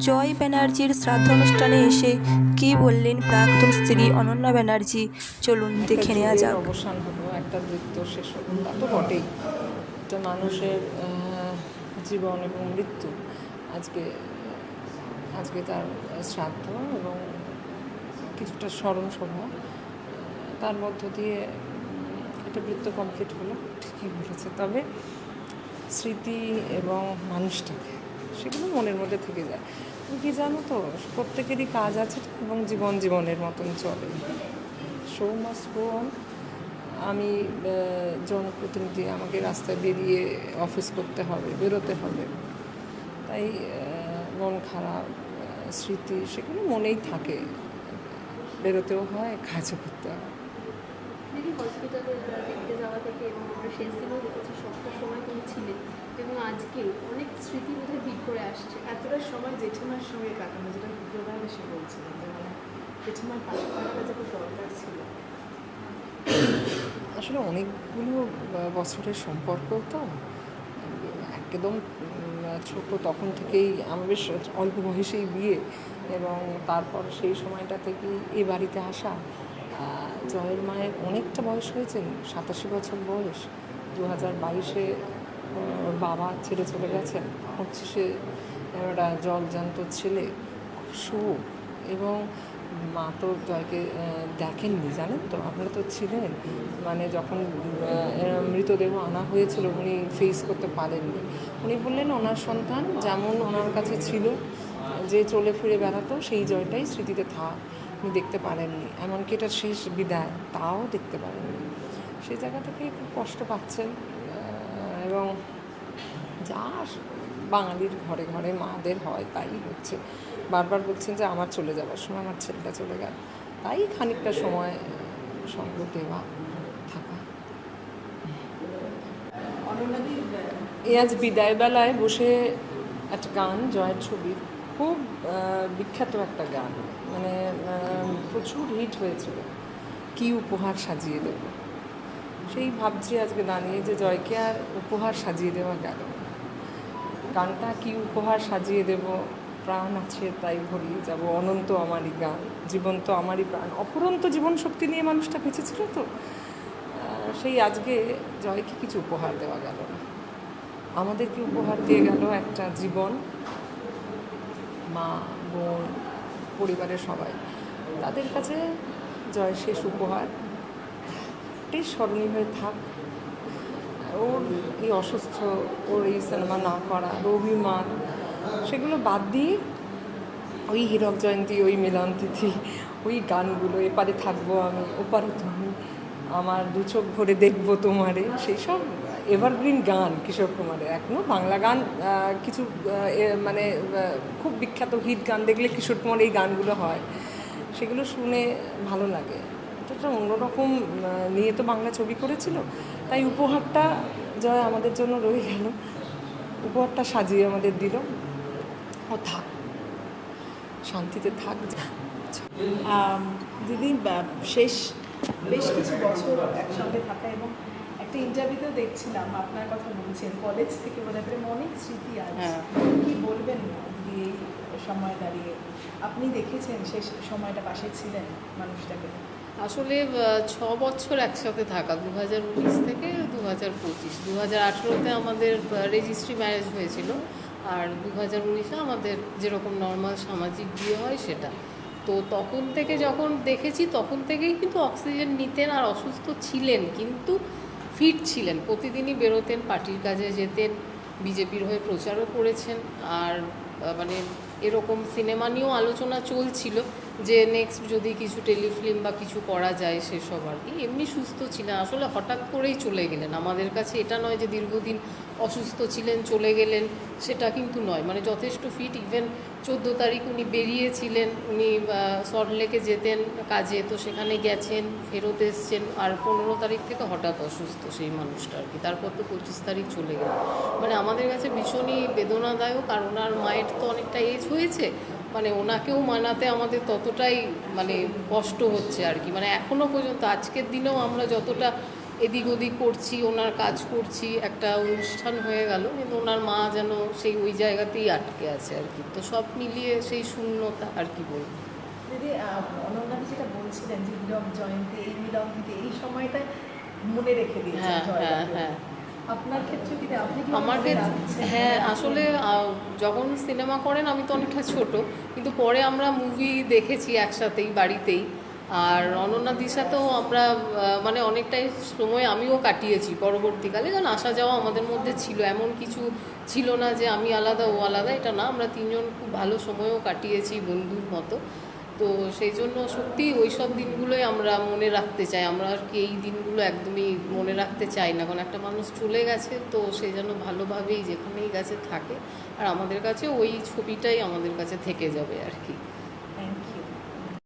জয় ব্যানার্জির শ্রাদ্ধানুষ্ঠানে এসে কী বললেন প্রাক্তন স্ত্রী অনন্যা ব্যানার্জি? চলুন দেখে নেওয়া যাক। অবসান হলো একটা নৃত্য শেষ হলো। তা তো বটেই। একটা মানুষের জীবন এবং মৃত্যু। আজকে আজকে তার শ্রাদ্ধ এবং কিছুটা স্মরণ সভা। তার মধ্য দিয়ে একটা বৃত্ত কমপ্লিট হলো। ঠিকই বলেছে। তবে স্মৃতি এবং মানুষটাকে সেগুলো মনের মধ্যে থেকে যায়। কি জানো তো, প্রত্যেকেরই কাজ আছে এবং জীবন জীবনের মতন চলে। শো মাস্ট গো আমি জনপ্রতিনিধি, আমাকে রাস্তায় বেরিয়ে অফিস করতে হবে, বেরোতে হবে। তাই মন খারাপ স্মৃতি সেগুলো মনেই থাকে। বেরোতেও হয়, কাজও করতে হয়। হসপিটালে দেখতে যাওয়া থেকে এবং শেষ দিনেও দেখেছি সবটা সময় তুমি ছিলে। এবং আজকে অনেক স্মৃতি বোধহয় ভিড় করে আসছে। এতটা সময় জেঠিমার সঙ্গে কাটানো, যেটা প্রধান এসে বলছিলেন যে মানে জেঠিমার পাশে থাকাটা যেটা দরকার ছিল। আসলে অনেকগুলো বছরের সম্পর্ক তো, একদম ছোট, তখন থেকেই আমার বেশ অল্প বয়সেই বিয়ে, এবং তারপর সেই সময়টা থেকেই এই বাড়িতে আসা জয়ের মায়ের অনেকটা বয়স হয়েছেন সাতাশি বছর বয়স দু হাজার বাইশে ওর বাবা ছেড়ে চলে গেছেন হচ্ছে সে একটা জলজান্ত ছেলে। খুব শোক। এবং মা তো জয়কে দেখেননি, জানেন তো? আপনারা তো ছিলেন। মানে যখন মৃতদেহ আনা হয়েছিল, উনি ফেস করতে পারেননি। উনি বললেন, ওনার সন্তান যেমন ওনার কাছে ছিল, যে চলে ফিরে বেড়াতো, সেই জয়টাই স্মৃতিতে থাক উনি দেখতে পারেননি। এমনকি এটা শেষ বিদায়, তাও দেখতে পারেননি। সেই জায়গা থেকে খুব কষ্ট পাচ্ছেন। এবং যা বাঙালির ঘরে ঘরে মাদের হয়, তাই হচ্ছে। বারবার বলছেন যে, আমার চলে যাওয়ার সময়, আমার ছেলেটা চলে গেল। তাই খানিকটা সময়, সঙ্গ দেওয়া থাকা। এই আজ বিদায় বেলায় বসে একটা গান, জয়ের ছবি। খুব বিখ্যাত একটা গান। মানে প্রচুর হিট হয়েছিল। কি উপহার সাজিয়ে দেব? সেই ভাবছি আজকে দাঁড়িয়ে যে জয়কে আর উপহার সাজিয়ে দেওয়া গেল। গানটা কি উপহার সাজিয়ে দেব? প্রাণ আছে তাই ভরিয়ে যাব। অনন্ত আমারই গান। জীবন তো আমারই প্রাণ। অপরন্ত জীবন শক্তি নিয়ে মানুষটা বেঁচেছিল তো। সেই আজকে জয়কে কিছু উপহার দেওয়া গেল না। আমাদেরকে উপহার দিয়ে গেল একটা জীবন। মা, বোন, পরিবারের সবাই। তাদের কাছে জয় শেষ উপহার। এটাই স্মরণীয় হয়ে থাক। ওর এই অসুস্থ, ওর এই সিনেমা না করা অভিমান, সেগুলো বাদ দিয়ে ওই হীরক জয়ন্তী, ওই মিলন তিথি, ওই গানগুলো, এপারে থাকব আমি, ওপারে তুমি, আমার দু চোখ ভরে দেখব তোমারে সেই সব এভারগ্রিন গান কিশোর কুমারের। এখনও বাংলা গান কিছু মানে খুব বিখ্যাত হিট গান দেখলে কিশোর কুমার এই গানগুলো হয়। সেগুলো শুনে ভালো লাগে। এটা অন্যরকম নিয়ে তো বাংলা ছবি করেছিল। তাই উপহারটা জয় আমাদের জন্য রয়ে গেল। উপহারটা সাজিয়ে আমাদের দিল। ও থাক। শান্তিতে থাক। দিদি শেষ বেশ কিছু বছর একসঙ্গে থাকা এবং একটা ইন্টারভিউতেও দেখছিলাম আপনার কথা বলছেন কলেজ থেকে হয় প্রেম অনেক স্মৃতি আছে হ্যাঁ। কি বলবেন দিদি সময় দাঁড়িয়ে। আপনি দেখেছেন শেষ সময়টা পাশে ছিলেন মানুষটাকে। আসলে ছ বছর একসাথে থাকা দু হাজার উনিশ থেকে দু হাজার পঁচিশ। দু হাজার আঠেরোতে আমাদের রেজিস্ট্রি ম্যারেজ হয়েছিল, আর দু হাজার উনিশে আমাদের যেরকম নর্মাল সামাজিক বিয়ে হয় সেটা। তো তখন থেকে যখন দেখেছি, তখন থেকেই কিন্তু অক্সিজেন নিতেন আর অসুস্থ ছিলেন, কিন্তু ফিট ছিলেন। প্রতিদিনই বেরোতেন, পার্টির কাজে যেতেন, বিজেপির হয়ে প্রচারও করেছেন, আর মানে এরকম সিনেমা নিয়েও আলোচনা চলছিল। যে নেক্সট যদি কিছু টেলিফিল্ম বা কিছু করা যায় সেসব আর কি, এমনি সুস্থ ছিলেন আসলে হঠাৎ করেই চলে গেলেন। আমাদের কাছে এটা নয় যে দীর্ঘদিন অসুস্থ ছিলেন, চলে গেলেন, সেটা কিন্তু নয়। মানে যথেষ্ট ফিট ইভেন চোদ্দ তারিখ উনি বেরিয়েছিলেন, উনি সল্টলেকে যেতেন কাজে, তো সেখানে গেছেন, ফেরত এসছেন। আর পনেরো তারিখ থেকে হঠাৎ অসুস্থ সেই মানুষটা আর কি। তারপর তো পঁচিশ তারিখ চলে গেল। মানে আমাদের কাছে ভীষণই বেদনাদায়ক। আর ওনার মায়ের তো অনেকটা এজ হয়েছে। মানে ওনাকেও মানাতে আমাদের ততটাই মানে কষ্ট হচ্ছে আর কি। মানে এখনও পর্যন্ত আজকের দিনেও আমরা যতটা এদিক ওদিক করছি ওনার কাজ করছি একটা অনুষ্ঠান হয়ে গেল কিন্তু ওনার মা যেন সেই ওই জায়গাতেই আটকে আছে আর কি। তো সব মিলিয়ে সেই শূন্যতা আর কি বলব। দিদি অনন্যাদি যেটা বলছিলেন যে জয়ন্তী এই মিলন দিদি এই সময়টা মনে রেখে দিয়েছেন হ্যাঁ হ্যাঁ জয়দাকে। হ্যাঁ। আপনার ক্ষেত্রে কি আপনি আমার? হ্যাঁ আসলে যখন সিনেমা করেন আমি তো অনেকটা ছোট। কিন্তু পরে আমরা মুভি দেখেছি একসাথেই বাড়িতেই। আর অনন্যা দিশাতেও আমরা মানে অনেকটাই সময় আমিও কাটিয়েছি পরবর্তীকালে। কারণ আসা যাওয়া আমাদের মধ্যে ছিল। এমন কিছু ছিল না যে আমি আলাদা ও আলাদা এটা না। আমরা তিনজন খুব ভালো সময়ও কাটিয়েছি বন্ধুর মতো। তো সেই জন্য সত্যি ওই সব দিনগুলোই আমরা মনে রাখতে চাই। আমরা আর কি এই দিনগুলো একদমই মনে রাখতে চাই না। কারণ একটা মানুষ চলে গেছে তো সে যেন ভালোভাবেই যেখানেই গেছে থাকে। আর আমাদের কাছে ওই ছবিটাই আমাদের কাছে থেকে যাবে আর কি।